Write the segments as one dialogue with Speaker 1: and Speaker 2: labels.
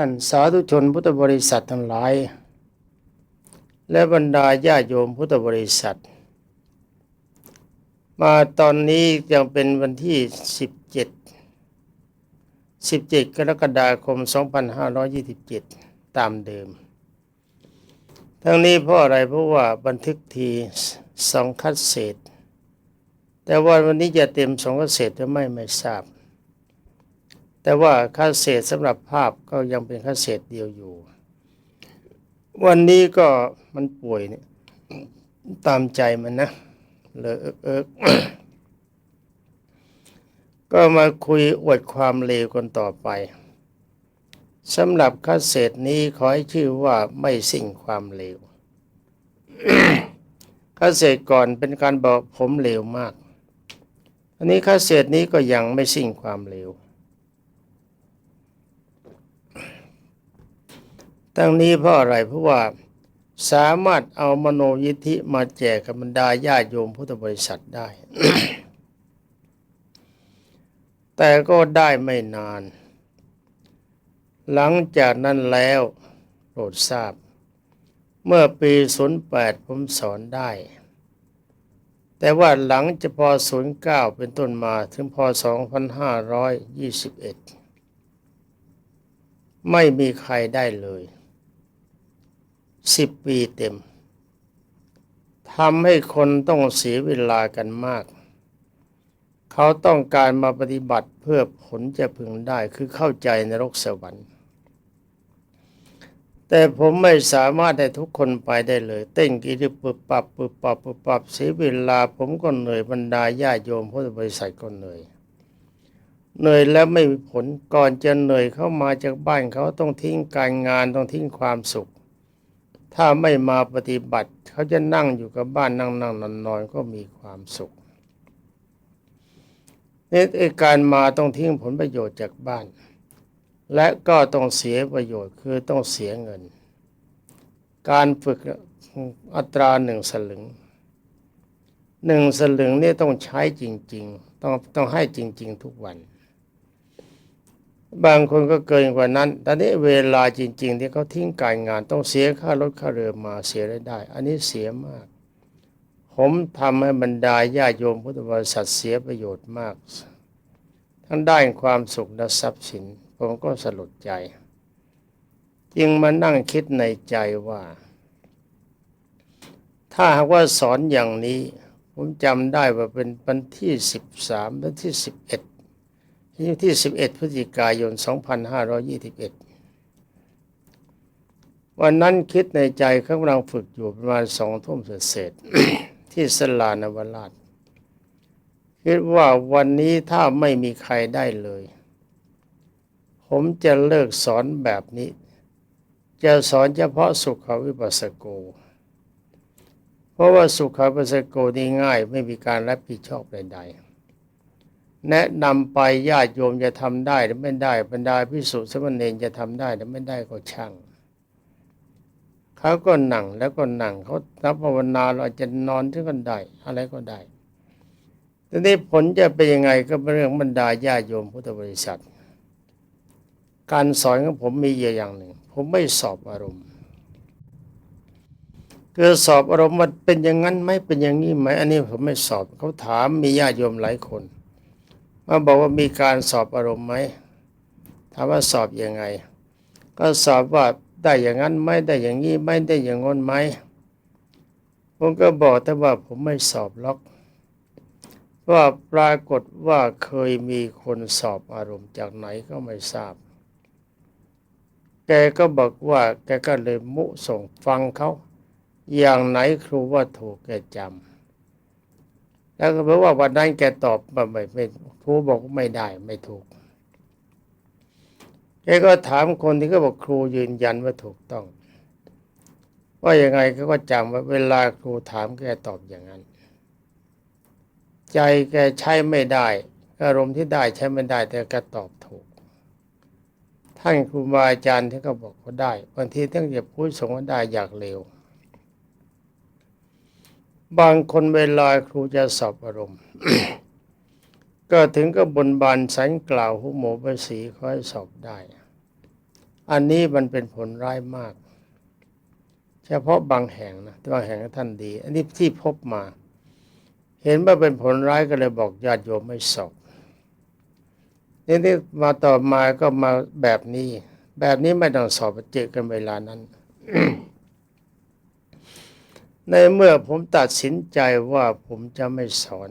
Speaker 1: ท่านสาธุชนพุทธบริษัททั้งหลาย และบรรดาญาโยมพุทธบริษัท มาตอนนี้ยังเป็นวันที่ 17 17 กรกฎาคม 2527 ตามเดิม ทั้งนี้เพราะอะไรเพราะว่าบันทึกทีสองคัดเศษ แต่ว่าวันนี้จะเต็มสองคัดเศษหรือไม่ไม่ทราบ แต่ว่าคัดเศษสำหรับภาพก็ยังเป็นคัดเศษเดียวอยู่ วันนี้ก็มันป่วยเนี่ยตามใจมันนะเลยเอิกเอิกก็มาคุยอวดความเลวกันต่อไปสำหรับคัดเศษนี้ขอให้ชื่อว่าไม่สิ่งความเลวคัดเศษก่อนเป็นการบอกผมเลวมาก อันนี้คัดเศษนี้ก็ยังไม่สิ่งความเลว ทั้งนี้เพราะอะไรเพราะว่าสามารถเอามโนยิทธิมาแจกกับบรรดาญาโยมพุทธบริษัทได้ แต่ก็ได้ไม่นาน หลังจากนั้นแล้วโปรดทราบ เมื่อปี 08 ผมสอนได้ แต่ว่าหลังจะพอ 09 เป็นต้นมาถึงพอ 2521 ไม่มีใครได้เลย สิบปีเต็มทำให้คนต้องเสียเวลากันมาก เขาต้องการมาปฏิบัติเพื่อผลจะพึงได้คือเข้าใจนรกสวรรค์ แต่ผมไม่สามารถให้ทุกคนไปได้เลย เต้นกีริปุบปับปุบปับปุบปับเสียเวลา ผมก็เหนื่อยบรรดาญาโยมพุทธบริษัทก็เหนื่อยเหนื่อยแล้วไม่มีผลก่อนจะเหนื่อยเข้ามาจากบ้านเขาต้องทิ้งการงานต้องทิ้งความสุข ถ้าไม่มาปฏิบัติ เขาจะนั่งอยู่กับบ้านนั่งนั่งนอนนอนก็มีความสุขนี่ไอการมาต้องทิ้งผลประโยชน์จากบ้าน และก็ต้องเสียประโยชน์คือต้องเสียเงิน การฝึกอัตราหนึ่งสลึงหนึ่งสลึงนี่ต้องใช้จริง ๆ ต้องต้องให้จริง ๆ ทุกวัน บางคนก็เกินกว่านั้นต่นี้เวลาจริง ๆ ที่เขาทิ้งการงานต้องเสียค่ารถค่าเรือมาเสียได้ได้ อันนี้เสียมาก ผมทำให้บรรดาญาโยมพุทธบริษัทเสียประโยชน์มาก ทั้งได้ความสุขและทรัพย์สิน ผมก็สลดใจ จึงมานั่งคิดในใจว่า ถ้าหากว่าสอนอย่างนี้ ผมจำได้ว่าเป็นวันที่สิบสามและที่สิบเอ็ด ที่สิบเอ็ดพฤศจิกายนสองพันห้าร้อยี่สิบเอ็ดวันนั้นคิดในใจเขากำลังฝึกอยู่ประมาณสองทุ่มเศษ ที่สลานวราช คิดว่าวันนี้ถ้าไม่มีใครได้เลย ผมจะเลิกสอนแบบนี้ จะสอนเฉพาะสุขวิปัสสโก เพราะว่าสุขวิปัสสโกนี่ง่ายไม่มีการรับผิดชอบใดๆ แนะนำไปญาติโยมจะทำได้หรือไม่ได้บรรดาพิสุสมณเณรจะทำได้หรือไม่ได้ก็ช่างเขาก็หนังแล้วก็หนังเขานับภาวนาเราจะนอนที่กันได้อะไรก็ได้ทีนี้ผลจะเป็นยังไงก็เป็นเรื่องบรรดาญาโยมพุทธบริษัท การสอนของผมมีอย่างหนึ่ง ผมไม่สอบอารมณ์คือสอบอารมณ์มันเป็นอย่างนั้นไหมเป็นอย่างนี้ไหมอันนี้ผมไม่สอบเขาถามมีญาติโยมหลายคน มาบอกว่ามีการสอบอารมณ์ไหมถามว่าสอบยังไง ก็สอบว่าได้อย่างนั้นไหมได้อย่างนี้ไม่ได้อย่างง้นไหมผมก็บอกแต่ว่าผมไม่สอบล็อกว่าปรากฏว่าเคยมีคนสอบอารมณ์จากไหนก็ไม่ทราบ แกก็บอกว่าแกก็เลยมุส่งฟังเขา อย่างไหนครูว่าถูกแกจำ แล้วก็บอกว่าวันนั้นแกตอบมาไม่ไม่ครูบอกไม่ได้ไม่ถูกแกก็ถามคนที่ก็บอกครูยืนยันว่าถูกต้อง ว่ายังไงเขาก็จำว่าเวลาครูถามแกตอบอย่างนั้น ใจแกใช้ไม่ได้อารมณ์ที่ได้ใช้ไม่ได้ แต่แกตอบถูก ท่านครูบาอาจารย์ที่เขาบอกเขาได้บางทีต้องจะพูดส่งว่าได้อยากเร็ว บางคนเวลาครูจะสอบอารมณ์ ก็ถึงก็บนบานสันกล่าวหุโมภสีขอให้สอบได้ อันนี้มันเป็นผลร้ายมาก เฉพาะบางแห่งนะบางแห่งท่านดี อันนี้ที่พบมา เห็นว่าเป็นผลร้ายก็เลยบอกญาติโยมไม่สอบนี่ที่มาต่อมาก็มาแบบนี้ แบบนี้ไม่ต้องสอบเจอกันเวลานั้น ในเมื่อผมตัดสินใจว่าผมจะไม่สอน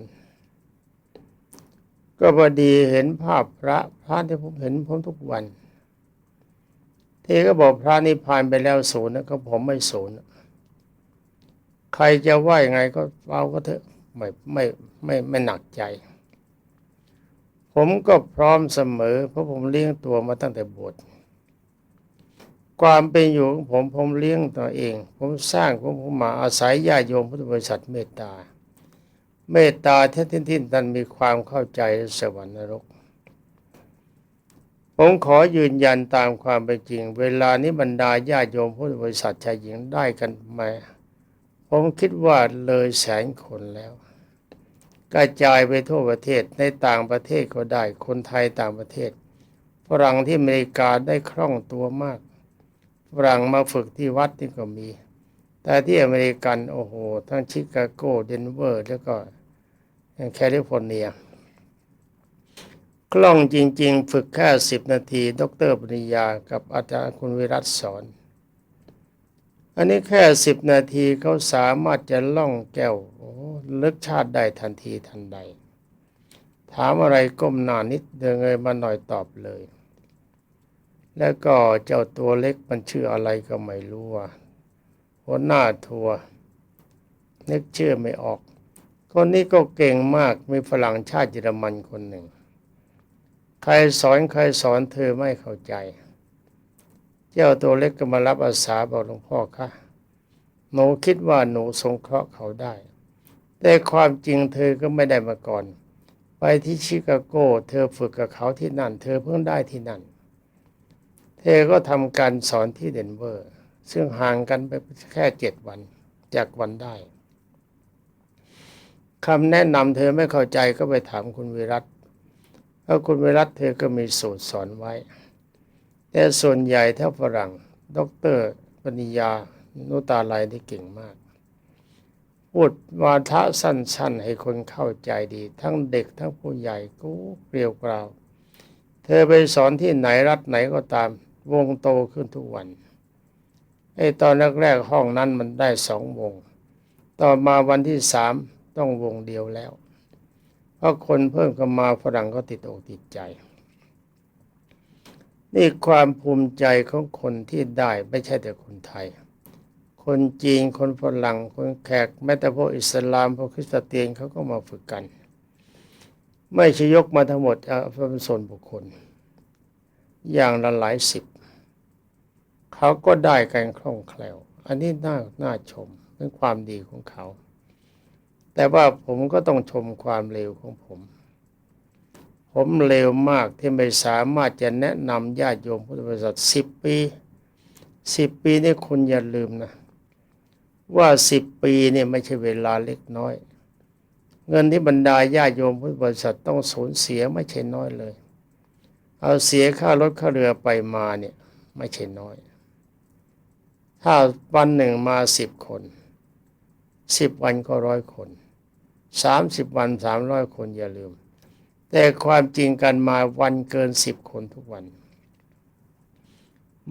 Speaker 1: ก็พอดีเห็นภาพพระพระที่ผมเห็นผมทุกวันที่ก็บอกพระนิพพานไปแล้วศูนย์นะก็ผมไม่ศูนย์ใครจะว่ายังไงก็เอาก็เถอะไม่ไม่ไม่ไม่หนักใจ ผมก็พร้อมเสมอ เพราะผมเลี้ยงตัวมาตั้งแต่บวช ความเป็นอยู่ของผมผมเลี้ยงตัวเอง ผมสร้างผมผมมาอาศัยญาโยมพุทธบริษัทเมตตา เมตตาแท้ที่ที่ท่านมีความเข้าใจสวรรค์นรก ผมขอยืนยันตามความเป็นจริง เวลานี้บรรดาญาโยมพุทธบริษัทชายหญิงได้กันมาผมคิดว่าเลยแสนคนแล้ว กระจายไปทั่วประเทศในต่างประเทศก็ได้ คนไทยต่างประเทศฝรั่งที่อเมริกาได้คล่องตัวมาก ฝรั่งมาฝึกที่วัดนี่ก็มี แต่ที่อเมริกันโอ้โห ทั้งชิคาโกเดนเวอร์ แล้วก็แคลิฟอร์เนียคล่องจริง ๆ ฝึกแค่สิบนาที ดรปริญญากับอาจารย์คุณวิรัตสอน อันนี้แค่สิบนาทีเขาสามารถจะล่องแก้วโอ้ลึกชาติได้ทันทีทันใด ถามอะไรก้มหน้านิดเดินเงยมาหน่อยตอบเลย แล้วก็เจ้าตัวเล็กมันชื่ออะไรก็ไม่รู้ว่าหัวหน้าทัวร์นึกชื่อไม่ออก คนนี้ก็เก่งมากมีฝรั่งชาติเยอรมันคนหนึ่ง ใครสอนใครสอนเธอไม่เข้าใจ เจ้าตัวเล็กก็มารับอาสาบอกหลวงพ่อคะหนูคิดว่าหนูสงเคราะห์เขาได้ แต่ความจริงเธอก็ไม่ได้มาก่อน ไปที่ชิคาโก เธอฝึกกับเขาที่นั่น เธอเพิ่งได้ที่นั่น เธอก็ทำการสอนที่เดนเวอร์ ซึ่งห่างกันไปแค่เจ็ดวันจากวันได้คำแนะนำเธอไม่เข้าใจก็ไปถามคุณวิรัตเพราะคุณวิรัตเธอก็มีสูตรสอนไว้ แต่ส่วนใหญ่ถ้าฝรั่งด็อกเตอร์ปริญญานุตาลายที่เก่งมากพูดวาทะสั้นๆ ให้คนเข้าใจดี ทั้งเด็กทั้งผู้ใหญ่กูเกลียวกราว เธอไปสอนที่ไหนรัฐไหนก็ตาม วงโตขึ้นทุกวันไอ้ตอนแรกๆห้องนั้นมันได้สองวง ต่อมาวันที่สามต้องวงเดียวแล้ว เพราะคนเพิ่มกันมาฝรั่งก็ติดอกติดใจ นี่ความภูมิใจของคนที่ได้ไม่ใช่แต่คนไทย คนจีนคนฝรั่งคนแขกแม้แต่พวกอิสลามพวกคริสเตียนเขาก็มาฝึกกัน ไม่ใช่ยกมาทั้งหมดเอาเป็นส่วนบุคคล อย่างละหลายสิบ เขาก็ได้กันคล่องแคล่ว อันนี้น่าน่าชมเป็นความดีของเขา แต่ว่าผมก็ต้องชมความเร็วของผม ผมเร็วมากที่ไม่สามารถจะแนะนำญาติโยมพุทธบริษัทสิบปีสิบปีนี่คุณอย่าลืมนะว่าสิบปีนี่ไม่ใช่เวลาเล็กน้อย เงินที่บรรดาญาติโยมพุทธบริษัทต้องสูญเสียไม่ใช่น้อยเลย เอาเสียค่ารถค่าเรือไปมาเนี่ยไม่ใช่น้อย ถ้าวันหนึ่งมาสิบคนสิบวันก็ร้อยคนสามสิบวันสามร้อยคนอย่าลืม แต่ความจริงกันมาวันเกินสิบคนทุกวัน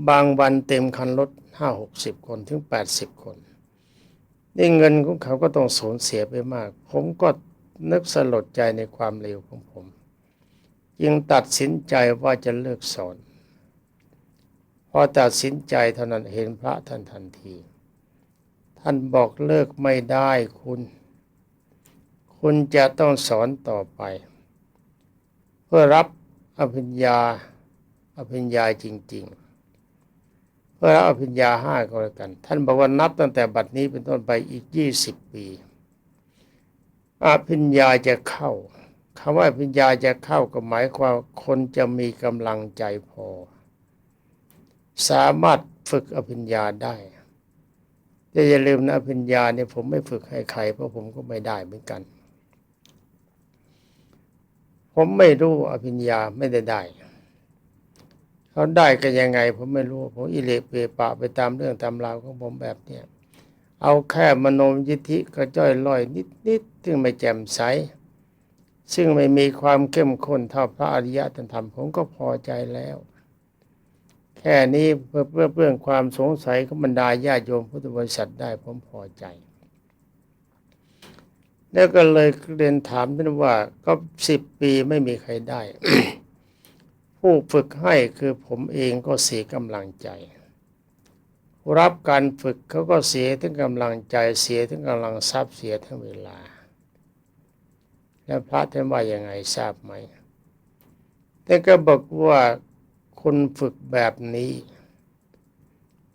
Speaker 1: บางวันเต็มคันรถห้าหกสิบคนถึงแปดสิบคนนี่เงินของเขาก็ต้องสูญเสียไปมาก ผมก็นึกสลดใจในความเร็วของผม จึงตัดสินใจว่าจะเลิกสอน อตัดสินใจเท่านั้นเห็นพระท่านทันที ท่านบอกเลิกไม่ได้คุณ คุณจะต้องสอนต่อไป เพื่อรับอภิญญาอภิญญาจริง ๆ เพื่อรับอภิญญาห้าก็แล้วกัน ท่านบอกว่านับตั้งแต่บัดนี้เป็นต้นไปอีกยี่สิบปีอภิญญาจะเข้าคำว่าอภิญญาจะเข้าก็หมายความคนจะมีกำลังใจพอ สามารถฝึกอภิญญาได้แต่อย่าลืมนะอภิญญาเนี่ยผมไม่ฝึกให้ใคร เพราะผมก็ไม่ได้เหมือนกัน ผมไม่รู้อภิญญาไม่ได้ได้เขาได้กันยังไง ผมไม่รู้ผมอิเลเปปะไปตามเรื่องตามราวของผมแบบเนี้ยเอาแค่มโนมยิทธิกระจ้อยลอยนิดๆซึ่งไม่แจ่มใสซึ่งไม่มีความเข้มข้นเท่าพระอริยะธรรมผมก็พอใจแล้ว ค่นี้เพื่อเพื่อเพื่อความสงสัยของบรรดาญาโยมพุทธบริษัทได้ผมพอใจ แล้วก็เลยเรียนถามท่านว่าก็สิบปีไม่มีใครได้ ผู้ฝึกให้คือผมเองก็เสียกำลังใจ รับการฝึกเขาก็เสียทั้งกำลังใจเสียทั้งกำลังทรัพย์เสียทั้งเวลา แล้วพระท่านว่ายังไงทราบไหมท่านก็บอกว่า คนฝึกแบบนี้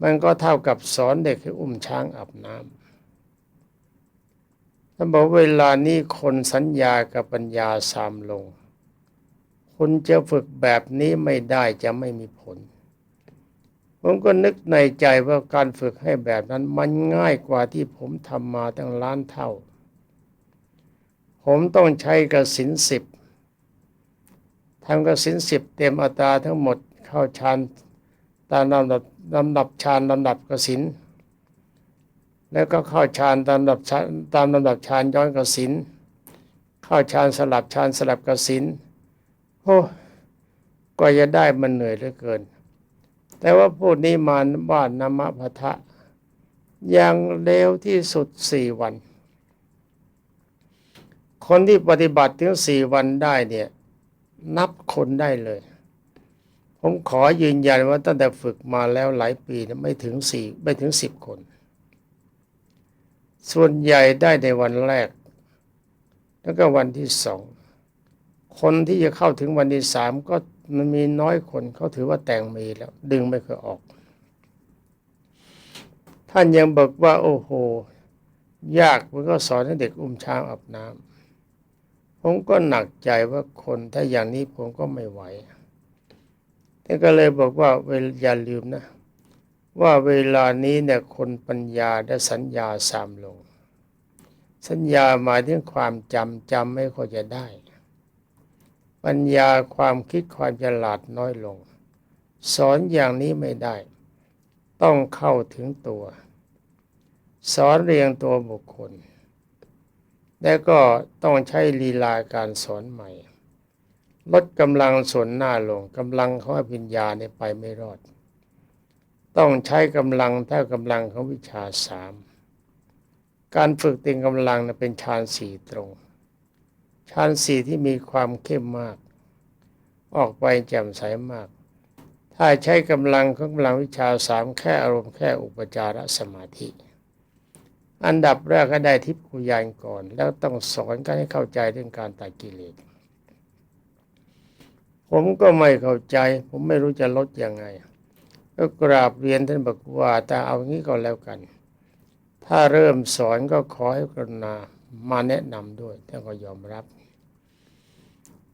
Speaker 1: มันก็เท่ากับสอนเด็กให้อุ้มช้างอาบน้ำท่านบอกเวลานี้คนสัญญากับปัญญาสามลง คุณจะฝึกแบบนี้ไม่ได้จะไม่มีผล ผมก็นึกในใจว่าการฝึกให้แบบนั้นมันง่ายกว่าที่ผมทำมาตั้งล้านเท่า ผมต้องใช้กระสินสิบทำกระสินสิบเต็มอัตราทั้งหมด เข้าฌานตามลำดับลำดับฌานลำดับกสินแล้วก็เข้าฌานตามลำดับฌานตามลำดับฌานย้อนกสินเข้าฌานสลับฌานสลับกสินโอ้ก็จะได้มันเหนื่อยเหลือเกิน แต่ว่าพูดนี้มาว่านามะพะทะย่างเร็วที่สุดสี่วัน คนที่ปฏิบัติถึงสี่วันได้เนี่ย นับคนได้เลย ผมขอยืนยันว่าตั้งแต่ฝึกมาแล้วหลายปีนะไม่ถึงสี่ไม่ถึงสิบคน ส่วนใหญ่ได้ในวันแรก แล้วก็วันที่สองคนที่จะเข้าถึงวันที่สามก็มันมีน้อยคนเขาถือว่าแต่งมีแล้ว ดึงไม่เคยออก ท่านยังบอกว่า โอ้โห ยากมันก็สอนให้เด็กอุ้มช้างอาบน้ำผมก็หนักใจว่าคนถ้าอย่างนี้ผมก็ไม่ไหว ท่านก็เลยบอกว่าเวอย่าลืมนะ ว่าเวลานี้เนี่ยคนปัญญาได้สัญญาสามลง สัญญาหมายถึงความจำจำไม่ค่อยจะได้ ปัญญาความคิดความฉลาดน้อยลง สอนอย่างนี้ไม่ได้ ต้องเข้าถึงตัว สอนเรียงตัวบุคคล และก็ต้องใช้ลีลาการสอนใหม่ ลดกำลังส่วนหน้าลงกำลังของอภิญญาเนี่ยไปไม่รอด ต้องใช้กำลังเท่ากำลังของวิชาสามการฝึกเต็งกำลังเป็นฌานสี่ตรงฌานสี่ที่มีความเข้มมาก ออกไปแจ่มใสมาก ถ้าใช้กำลังของกำลังวิชาสามแค่อารมณ์แค่อุปจารสมาธิ อันดับแรกก็ได้ทิพย์กุยานก่อน แล้วต้องสอนกันให้เข้าใจเรื่องการตัดกิเลส ผมก็ไม่เข้าใจ ผมไม่รู้จะลดยังไง ก็กราบเรียนท่านบอกว่าแต่เอางี้ก็แล้วกัน ถ้าเริ่มสอนก็ขอให้กรุณามาแนะนำด้วยท่านก็ยอมรับ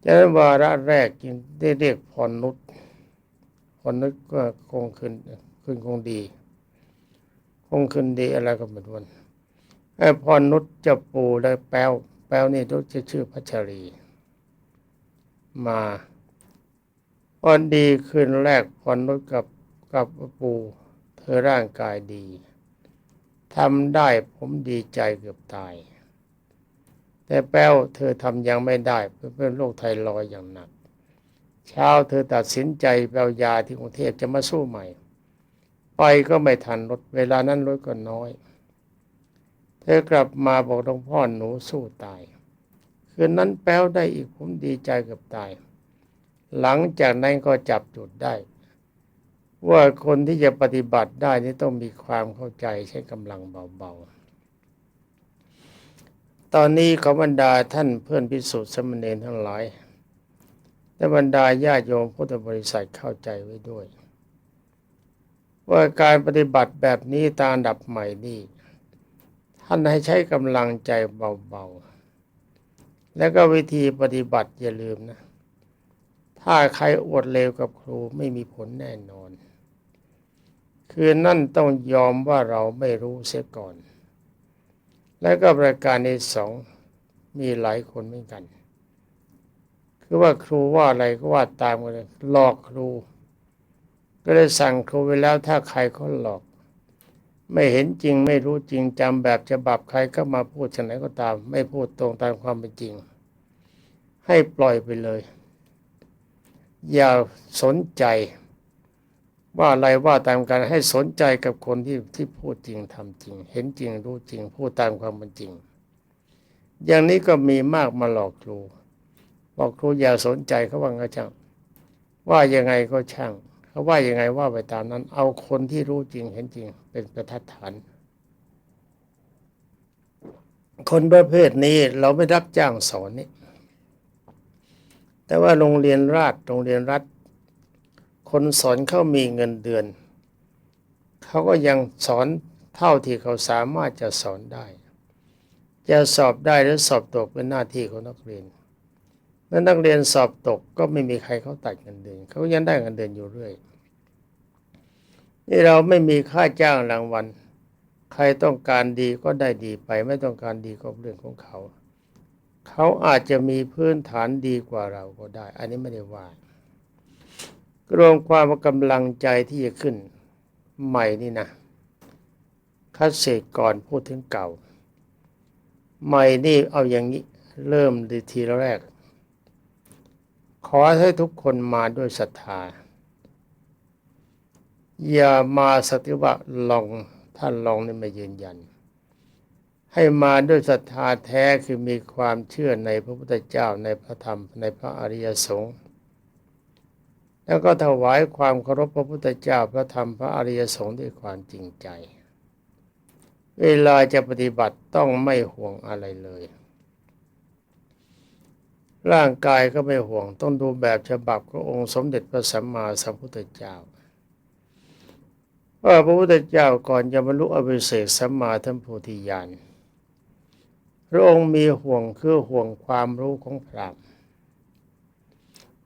Speaker 1: จากนั้นวาระแรกจึงได้เรียกพรนุชพรนุชก็คงขึ้นขึ้นคงดี คงขึ้นดีอะไรก็ไม่รู้ไอ้พรนุชจะปูและแป้วแป้วนี่รู้จะชื่อพัชรี มา พรดีคืนแรกพรนุชกับกับปูเธอร่างกายดีทำได้ผมดีใจเกือบตาย แต่แป้วเธอทำยังไม่ได้เพื่อเป็นโรคไทรอยอย่างหนัก เช้าเธอตัดสินใจแปลยาที่กรุงเทพจะมาสู้ใหม่ ไปก็ไม่ทันรถเวลานั้นรถก็น้อย เธอกลับมาบอกหลวงพ่อหนูสู้ตาย คืนนั้นแป้วได้อีกผมดีใจเกือบตาย หลังจากนั้นก็จับจุดได้ ว่าคนที่จะปฏิบัติได้นี่ต้องมีความเข้าใจใช้กำลังเบาๆ ตอนนี้ขอบรรดาท่านเพื่อนพิสุทธิ์สมณเณรทั้งหลายและบรรดาญาโยมพุทธบริษัทเข้าใจไว้ด้วย ว่าการปฏิบัติแบบนี้ตามดับใหม่นี่ท่านให้ใช้กำลังใจเบาๆ แล้วก็วิธีปฏิบัติอย่าลืมนะ ถ้าใครอวดเลวกับครูไม่มีผลแน่นอน คือนั่นต้องยอมว่าเราไม่รู้เสียก่อน และก็ประการที่สองมีหลายคนเหมือนกัน คือว่าครูว่าอะไรก็ว่าตามกันเลยหลอกครู ก็เลยสั่งครูไว้แล้วถ้าใครเขาหลอก ไม่เห็นจริงไม่รู้จริงจำแบบฉบับใครก็มาพูดชไหนก็ตาม ไม่พูดตรงตามความเป็นจริง ให้ปล่อยไปเลย อย่าสนใจ ว่าอะไรว่าตามกันให้สนใจกับคนที่ที่พูดจริงทำจริง เห็นจริงรู้จริง พูดตามความเป็นจริง อย่างนี้ก็มีมากมาหลอกครูบอกครูอย่าสนใจเขาว่าไงช่างว่ายังไงก็ช่างเขาว่ายังไงว่าไปตามนั้น เอาคนที่รู้จริงเห็นจริง เป็นประทัดฐาน คนประเภทนี้เราไม่รับจ้างสอนนี่ แต่ว่าโรงเรียนราชโรงเรียนรัฐ คนสอนเขามีเงินเดือน เขาก็ยังสอนเท่าที่เขาสามารถจะสอนได้ จะสอบได้หรือสอบตกเป็นหน้าที่ของนักเรียนเมื่อนักเรียนสอบตกก็ไม่มีใครเขาตัดเงินเดือนเขายังได้เงินเดือนอยู่เรื่อยนี่เราไม่มีค่าจ้างรางวัล ใครต้องการดีก็ได้ดีไป ไม่ต้องการดีก็เรื่องของเขา เขาอาจจะมีพื้นฐานดีกว่าเราก็ได้ อันนี้ไม่ได้ว่ารวมความกำลังใจที่จะขึ้น ใหม่นี่นะคัดเศษก่อนพูดถึงเก่า ใหม่นี่เอาอย่างนี้เริ่มดีทีแรก ขอให้ทุกคนมาด้วยศรัทธา อย่ามาสติว่าลองท่านลองนี่ไม่ยืนยัน ให้มาด้วยศรัทธาแท้คือมีความเชื่อในพระพุทธเจ้าในพระธรรมในพระอริยสงฆ์แล้วก็ถวายความเคารพพระพุทธเจ้าพระธรรมพระอริยสงฆ์ด้วยความจริงใจ เวลาจะปฏิบัติต้องไม่ห่วงอะไรเลย ร่างกายก็ไม่ห่วงต้องดูแบบฉบับขององค์สมเด็จพระสัมมาสัมพุทธเจ้าว่าพระพุทธเจ้าก่อนจะบรรลุอภิเศกสัมมาทัมโพธิญาณ พระองค์มีห่วงคือห่วงความรู้ของพระ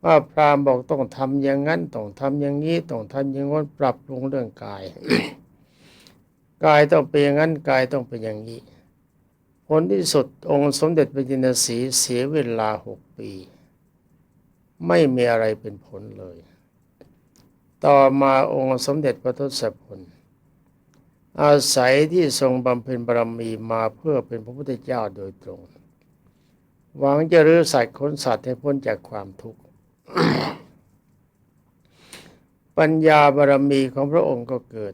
Speaker 1: ว่าพราหมณ์บอกต้องทำอย่างนั้นต้องทำอย่างนี้ต้องทำอย่างนั้นปรับปรุงเรื่องกาย กายต้องเป็นอย่างนั้นกายต้องเป็นอย่างนี้ผลที่สุดองค์สมเด็จพระจินสีเสียเวลาหกปี ไม่มีอะไรเป็นผลเลย ต่อมาองค์สมเด็จพระทศพล อาศัยที่ทรงบำเพ็ญบารมีมาเพื่อเป็นพระพุทธเจ้าโดยตรง หวังจะรื้อสัตว์ขนสัตว์ให้พ้นจากความทุกข์ ปัญญาบารมีของพระองค์ก็เกิด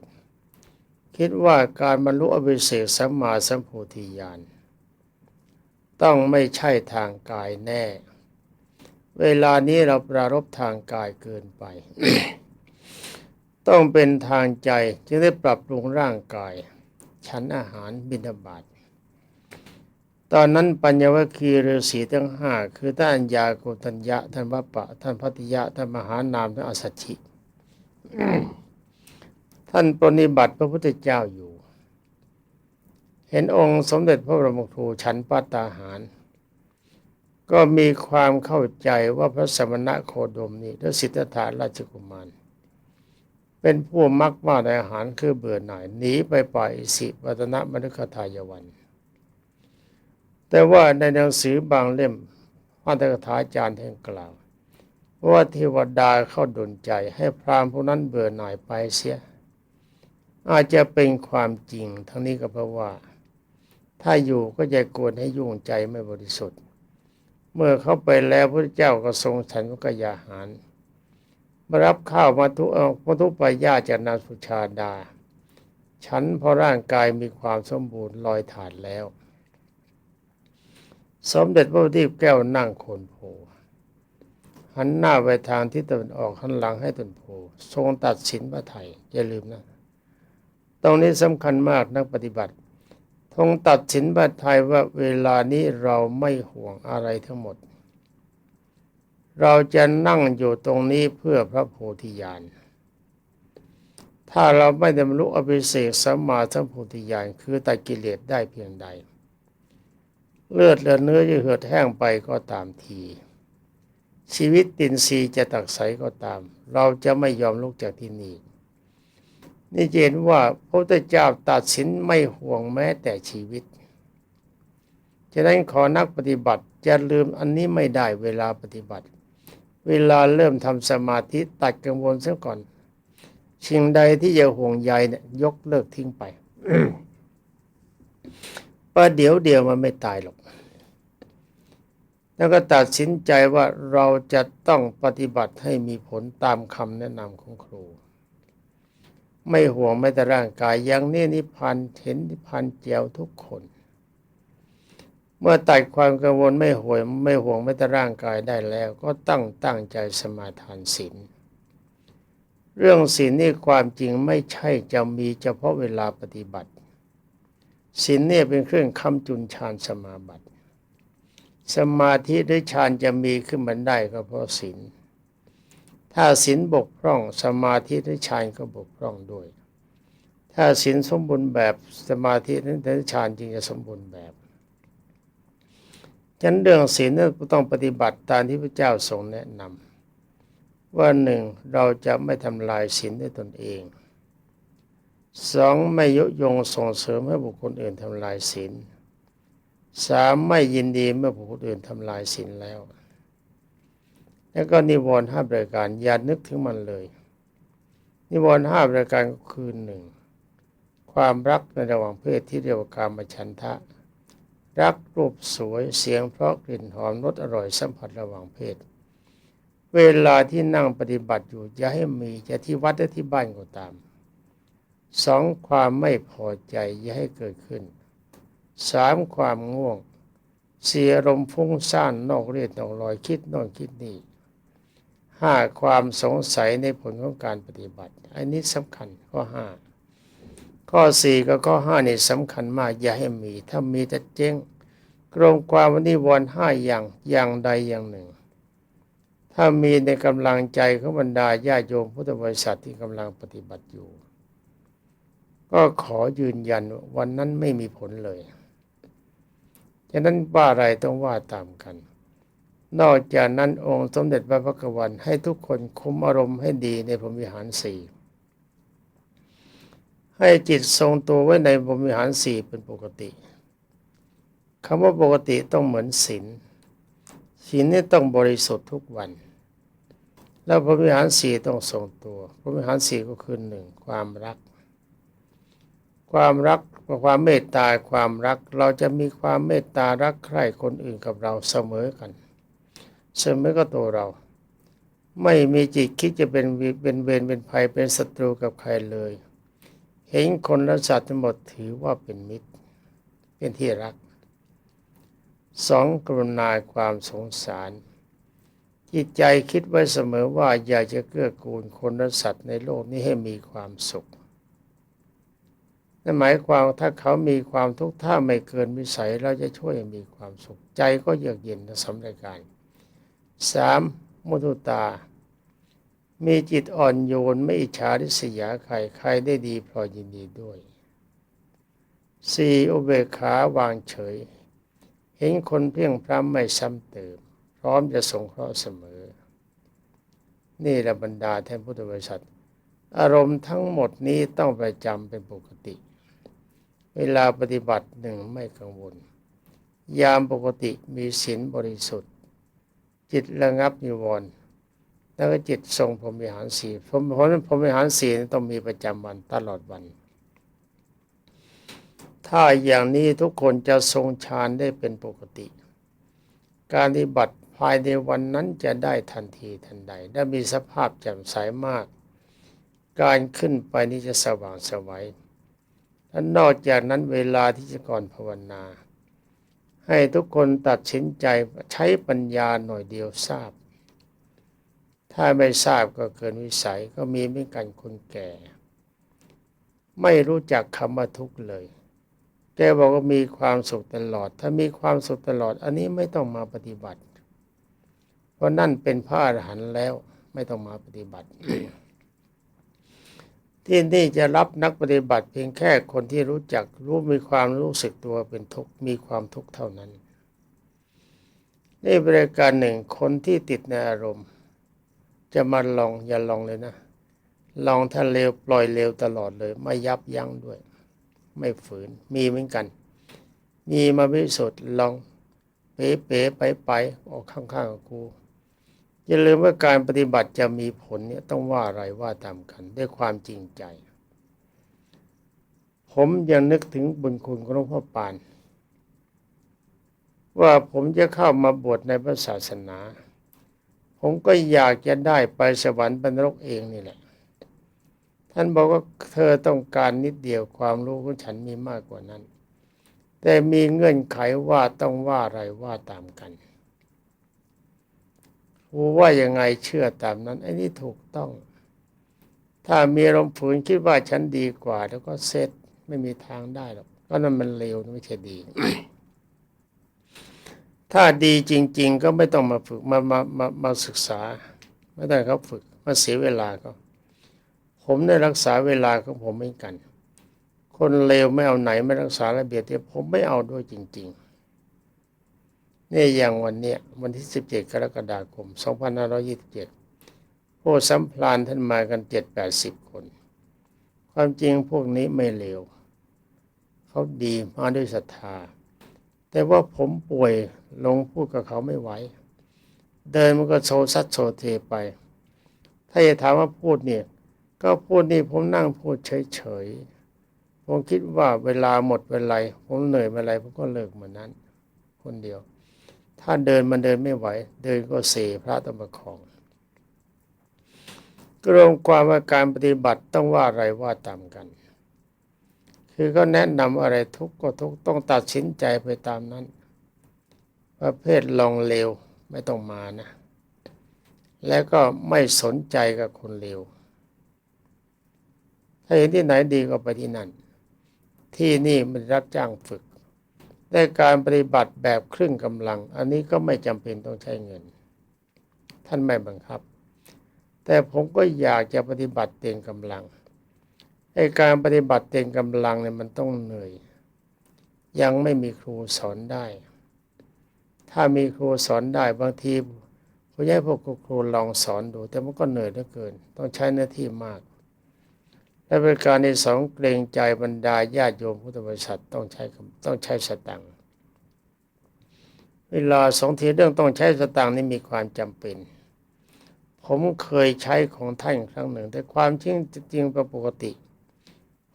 Speaker 1: คิดว่าการบรรลุอภิเศกสัมมาสัมโพธิญาณต้องไม่ใช่ทางกายแน่ เวลานี้เราปรารบทางกายเกินไป ต้องเป็นทางใจจึงได้ปรับปรุงร่างกาย ฉันอาหารบิณฑบาตตอนนั้นปัญญวคีฤาษีทั้งห้าคือท่านยาโกตัญญะท่านวัปปะ ท่านพัทยะท่านมหานามท่านอสัชชิท่านปฏิบัติพระพุทธเจ้าอยู่ เห็นองค์สมเด็จพระบรมครูฉันปัตตาหาร ก็มีความเข้าใจว่าพระสมณะโคดมนี้และสิทธัตถะราชกุมาร เป็นผู้มักมากในอาหารคือเบื่อหน่ายหนีไปป่าอิสิวัตนมนุคทายวัน แต่ว่าในหนังสือบางเล่มพระตถาจารย์แห่งกล่าวว่าเทวดาเข้าดลใจให้พรามผู้นั้นเบื่อหน่ายไปเสีย อาจจะเป็นความจริงทั้งนี้ก็เพราะว่า ถ้าอยู่ก็จะกวนให้ยุ่งใจไม่บริสุทธิ์ เมื่อเข้าไปแล้วพระเจ้าก็ทรงฉันพระกยาหาร มารับข้าวมาทุเอามาทุปายาจากนางสุชาดา ฉันพอร่างกายมีความสมบูรณ์ลอยถาดแล้ว สมเด็จพระบพิตรแก้วนั่งโคนโพหันหน้าไปทางที่ตะวันออกหันหลังให้ตนโพทรงตัดสินพระไทยอย่าลืมนะ ตรงนี้สำคัญมากนักปฏิบัติทรงตัดสินพระไทยว่าเวลานี้เราไม่ห่วงอะไรทั้งหมด เราจะนั่งอยู่ตรงนี้เพื่อพระโพธิญาณ ถ้าเราไม่ได้บรรลุอภิเศกสัมมาสัมโพธิญาณคือตัดกิเลสได้เพียงใด เลือดและเนื้อจะเหือดแห้งไปก็ตามที ชีวิตตินซีจะตักใสก็ตาม เราจะไม่ยอมลุกจากที่นี่นี่เห็นว่าพระพุทธเจ้าตัดสินไม่ห่วงแม้แต่ชีวิต ฉะนั้นขอนักปฏิบัติจะลืมอันนี้ไม่ได้เวลาปฏิบัติ เวลาเริ่มทำสมาธิตัดกังวลซะก่อนสิ่งใดที่จะห่วงใยเนี่ยยกเลิกทิ้งไปประเดี๋ยวเดียวมันไม่ตายหรอก แล้วก็ตัดสินใจว่าเราจะต้องปฏิบัติให้มีผลตามคำแนะนำของครู ไม่ห่วงไม่แต่ร่างกายอย่างนี้นิพพานเห็นนิพพานเจียวทุกคน เมื่อตัดความกังวลไม่ห่วงไม่ห่วงไม่แต่ร่างกายได้แล้ว ก็ตั้งตั้งใจสมาทานศีลเรื่องศีลนี่ความจริงไม่ใช่จะมีเฉพาะเวลาปฏิบัติศีลเนี่ยเป็นเครื่องค้ำจุนฌานสมาบัติ สมาธิหรือฌานจะมีขึ้นมาได้ก็เพราะศีลถ้าศีลบกพร่อง สมาธิหรือฌานก็บกพร่องด้วย ถ้าศีลสมบูรณ์แบบสมาธิหรือฌานจึงจะสมบูรณ์แบบ ฉะนั้นเรื่องศีลนี่ยต้องปฏิบัติตามที่พระเจ้าทรงแนะนำว่าหนึ่งเราจะไม่ทำลายศีลด้วยตนเองสองไม่ยุยงส่งเสริมให้บุคคลอื่นทำลายศีลสามไม่ยินดีเมื่อบุคคลอื่นทำลายศีลแล้ว แล้วก็นิวรณ์ห้าประการอย่านึกถึงมันเลย นิวรณ์ห้าประการก็คือหนึ่งความรักในระหว่างเพศที่เรียกว่าการมฉันทะ รักรูปสวยเสียงเพราะกลิ่นหอมรสอร่อยสัมผัสระหว่างเพศ เวลาที่นั่งปฏิบัติอยู่อย่าให้มีจะที่วัดหรือที่บ้านก็ตามสองความไม่พอใจอย่าให้เกิดขึ้นสามความง่วง เสียลมณ์ฟุ้งซ่านนอกเรียดนอกรอยคิดน่นคิดนี่ห้าความสงสัยในผลของการปฏิบัติ อันนี้สำคัญข้อห้า ข้อสี่กับข้อห้านี่สำคัญมากอย่าให้มี ถ้ามีจะเจ๊งกรงความวันนี้วนห้าอย่างอย่างใดอย่างหนึ่ง ถ้ามีในกำลังใจของบรรดาญาโยมพุทธบริษัทที่กำลังปฏิบัติอยู่ ก็ขอยืนยันวันนั้นไม่มีผลเลยฉะนั้นว่าอะไรต้องว่าตามกัน นอกจากนั้นองค์สมเด็จพระพักวันให้ทุกคนคุมอารมณ์ให้ดีในพรหมวิหารสี่ ให้จิตทรงตัวไว้ในพรมิหารสี่เป็นปกติคำว่าปกติต้องเหมือนศีลศีลนี่ต้องบริสุทธิ์ทุกวัน แล้วพรมิหารสี่ต้องทรงตัวพรมิหารสี่ก็คือหนึ่งความรัก ความรักความเมตตาความรัก เราจะมีความเมตตารักใคร่คนอื่นกับเราเสมอกัน เสมอกับตัวเรา ไม่มีจิตคิดจะเป็นเป็นเวรเป็นภัยเป็นศัตรูกับใครเลย เห็นคนและสัตว์ทั้งหมดถือว่าเป็นมิตร เป็นที่รักสองกรุณาความสงสาร จิตใจคิดไว้เสมอว่าอยากจะเกื้อกูลคนและสัตว์ในโลกนี้ให้มีความสุขนั่นหมายความถ้าเขามีความทุกข์ถ้าไม่เกินวิสัยเราจะช่วยให้มีความสุข ใจก็เยือกเย็นสำเร็จการสามมุทุตา มีจิตอ่อนโยนไม่อิจฉาริษยาใครใครได้ดีพลอยยินดีด้วยสี่อุเบกขาวางเฉย เห็นคนเพียงพร้ำไม่ซ้ำเติม พร้อมจะสงเคราะห์เสมอ นี่แหละบรรดาท่านพุทธบริษัท อารมณ์ทั้งหมดนี้ต้องไปจำเป็นปกติ เวลาปฏิบัติหนึ่งไม่กังวล ยามปกติมีศีลบริสุทธิ์ จิตระงับนิวรณ์ แล้วก็จิตทรงพรหมิหารสีเพราะเพราะนั้นพรหมิหารสีต้องมีประจำวันตลอดวัน ถ้าอย่างนี้ทุกคนจะทรงฌานได้เป็นปกติ การปฏิบัติภายในวันนั้นจะได้ทันทีทันใดและมีสภาพแจ่มใสมาก การขึ้นไปนี้จะสว่างสวัยและนอกจากนั้นเวลาที่จะก่อนภาวนา ให้ทุกคนตัดสินใจใช้ปัญญาหน่อยเดียวทราบ ถ้าไม่ทราบก็เกินวิสัยก็มีเหมือนกันคนแก่ ไม่รู้จักคำว่าทุกข์เลย แกบอกว่ามีความสุขตลอด ถ้ามีความสุขตลอด อันนี้ไม่ต้องมาปฏิบัติ เพราะนั่นเป็นพระอรหันต์แล้วไม่ต้องมาปฏิบัติ ที่นี่จะรับนักปฏิบัติ เพียงแค่คนที่รู้จักรู้มีความรู้สึกตัวเป็นทุกข์มีความทุกข์เท่านั้นนี่บริการหนึ่งคนที่ติดในอารมณ์ จะมาลองอย่าลองเลยนะ ลองถ้าเร็วปล่อยเร็วตลอดเลย ไม่ยับยั้งด้วย ไม่ฝืน มีเหมือนกัน มีมาพิสูจน์ลองเป๋เป๋ไปไปออกข้างๆกับกูอย่าลืมว่าการปฏิบัติจะมีผลเนี่ยต้องว่าอะไรว่าตามกันด้วยความจริงใจ ผมยังนึกถึงบุญคุณของหลวงพ่อปาน ว่าผมจะเข้ามาบวชในพระศาสนา ผมก็อยากจะได้ไปสวรรค์บรรนรกเองนี่แหละ ท่านบอกว่าเธอต้องการนิดเดียวความรู้ของฉันมีมากกว่านั้น แต่มีเงื่อนไขว่าต้องว่าอะไรว่าตามกันว่ายังไงเชื่อตามนั้นไอ้นี่ถูกต้อง ถ้ามีอารมณ์ฝืนคิดว่าฉันดีกว่า แล้วก็เซตไม่มีทางได้หรอกก็นั่นมันเลวไม่ใช่ดี ถ้าดีจริง ๆ ก็ไม่ต้องมาฝึกมามามามาศึกษา ไม่ต้องให้เขาฝึกมาเสียเวลาเขาผมได้รักษาเวลาของผมเหมือนกัน คนเลวไม่เอาไหนไม่รักษาระเบียบที่ผมไม่เอาด้วยจริง ๆ นี่อย่างวันเนี้ยวันที่ 17 กรกฎาคม 2527ผู้สัมพลานท่านมากัน7-80คน ความจริงพวกนี้ไม่เลวเขาดีมาด้วยศรัทธา แต่ว่าผมป่วยลงพูดกับเขาไม่ไหว เดินมันก็โซซัดโซเทไป ถ้าจะถามว่าพูดเนี่ย ก็พูดนี่ผมนั่งพูดเฉยๆ ผมคิดว่าเวลาหมดเวลาผมเหนื่อยเวลาผมก็เลิกเหมือนนั้น คนเดียว ถ้าเดินมันเดินไม่ไหว เดินก็เสพระต้องประคองก็รวมความว่าการปฏิบัติต้องว่าอะไรว่าตามกัน คือก็แนะนำอะไรทุกก็ทุกต้องตัดสินใจไปตามนั้น ประเภทลองเลวไม่ต้องมานะ แล้วก็ไม่สนใจกับคนเลวถ้าเห็นที่ไหนดีก็ไปที่นั่น ที่นี่มันรับจ้างฝึก ได้การปฏิบัติแบบครึ่งกำลัง อันนี้ก็ไม่จำเป็นต้องใช้เงิน ท่านไม่บังคับ แต่ผมก็อยากจะปฏิบัติเต็มกำลัง ไอ้การปฏิบัติเต็มกำลังเนี่ยมันต้องเหนื่อย ยังไม่มีครูสอนได้ ถ้ามีครูสอนได้บางทีผู้ใหญ่พวกครูลองสอนดู แต่มันก็เหนื่อยเหลือเกิน ต้องใช้เนื้อที่มาก และเป็นการในสองเกรงใจบรรดาญาติโยมพุทธบริษัทต้องใช้ต้องใช้สตังค์เวลาสองทีเรื่องต้องใช้สตังค์นี่มีความจำเป็น ผมเคยใช้ของท่านครั้งหนึ่ง แต่ความจริงจริงปกติ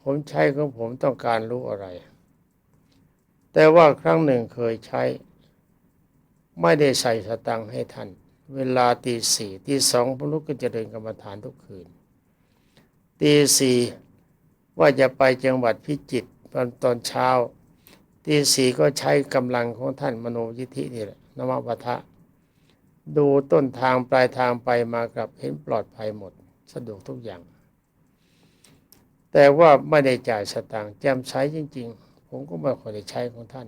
Speaker 1: ผมใช้ของผมต้องการรู้อะไร แต่ว่าครั้งหนึ่งเคยใช้ ไม่ได้ใส่สตังค์ให้ท่าน เวลาตีสี่ตีสองผมลุกก็จะเดินกรรมฐานทุกคืน ตีสี่ว่าจะไปจังหวัดพิจิตรตอนตอนเช้าตีสี่ก็ใช้กำลังของท่านมโนยิธินี่แหละนวปะทะ ดูต้นทางปลายทางไปมากับเห็นปลอดภัยหมด สะดวกทุกอย่าง แต่ว่าไม่ได้จ่ายสตางค์แจมใช้จริง ๆ ผมก็ไม่ค่อยได้ใช้ของท่าน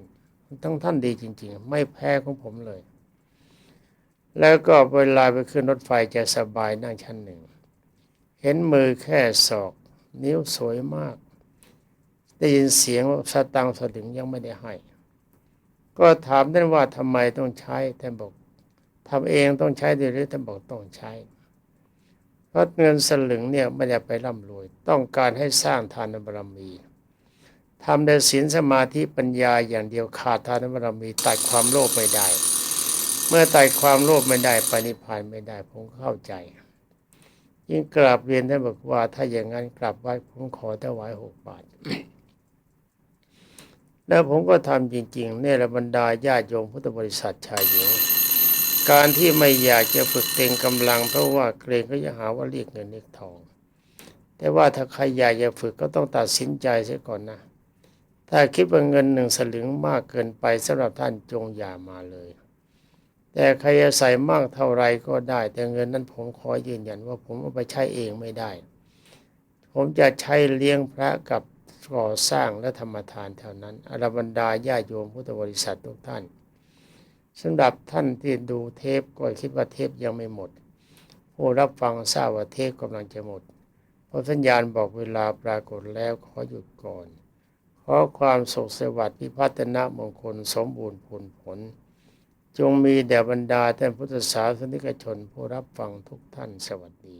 Speaker 1: ทั้งท่านดีจริง ๆ ไม่แพ้ของผมเลย แล้วก็เวลาไปขึ้นรถไฟจะสบายนั่งชั้นหนึ่ง เห็นมือแค่ศอก นิ้วสวยมาก ได้ยินเสียงสตังค์สลึงยังไม่ได้ให้ ก็ถามท่านว่าทำไมต้องใช้ท่านบอกทำเองต้องใช้หรือท่านบอกต้องใช้ ราะเงินสลึงเนี่ยไม่ได้ไปร่ำรวย ต้องการให้สร้างทานบารมีทำแต่ศีลสมาธิปัญญาอย่างเดียวขาดทานบารมีตัดความโลภไม่ได้ เมื่อตัดความโลภไม่ได้ปณิพานไม่ได้ผมเข้าใจ ยิ่งกราบเรียนท่านบอกว่า ถ้าอย่างนั้นกลับไว้ผมขอถวายหกบาท แล้วผมก็ทำจริง ๆ เนี่ยระบรรดาญาติโยมพุทธบริษัทชายหญิง การที่ไม่อยากจะฝึกเต็มกำลัง เพราะว่าเกรงก็จะหาว่าเรียกเงินเรียกทอง แต่ว่าถ้าใครอยากจะฝึกก็ต้องตัดสินใจเสียก่อนนะ ถ้าคิดว่าเงินหนึ่งสลึงมากเกินไปสำหรับท่านจงอย่ามาเลย แต่ใครจะใส่มากเท่าไรก็ได้ แต่เงินนั้นผมขอยืนยันว่าผมเอาไปใช้เองไม่ได้ ผมจะใช้เลี้ยงพระกับก่อสร้างและธรรมทานเท่านั้นอรบรรดาญาโยมพุทธบริษัททุกท่าน สำหรับท่านที่ดูเทปก็คิดว่าเทปยังไม่หมด ผู้รับฟังทราบว่าเทปกำลังจะหมด เพราะสัญญาณบอกเวลาปรากฏแล้วขอหยุดก่อน ขอความสุขสวัสดิ์พิพัฒนามงคลสมบูรณ์ผลผล จงมีแด่บรรดาท่านพุทธศาสนิกชนผู้รับฟังทุกท่านสวัสดี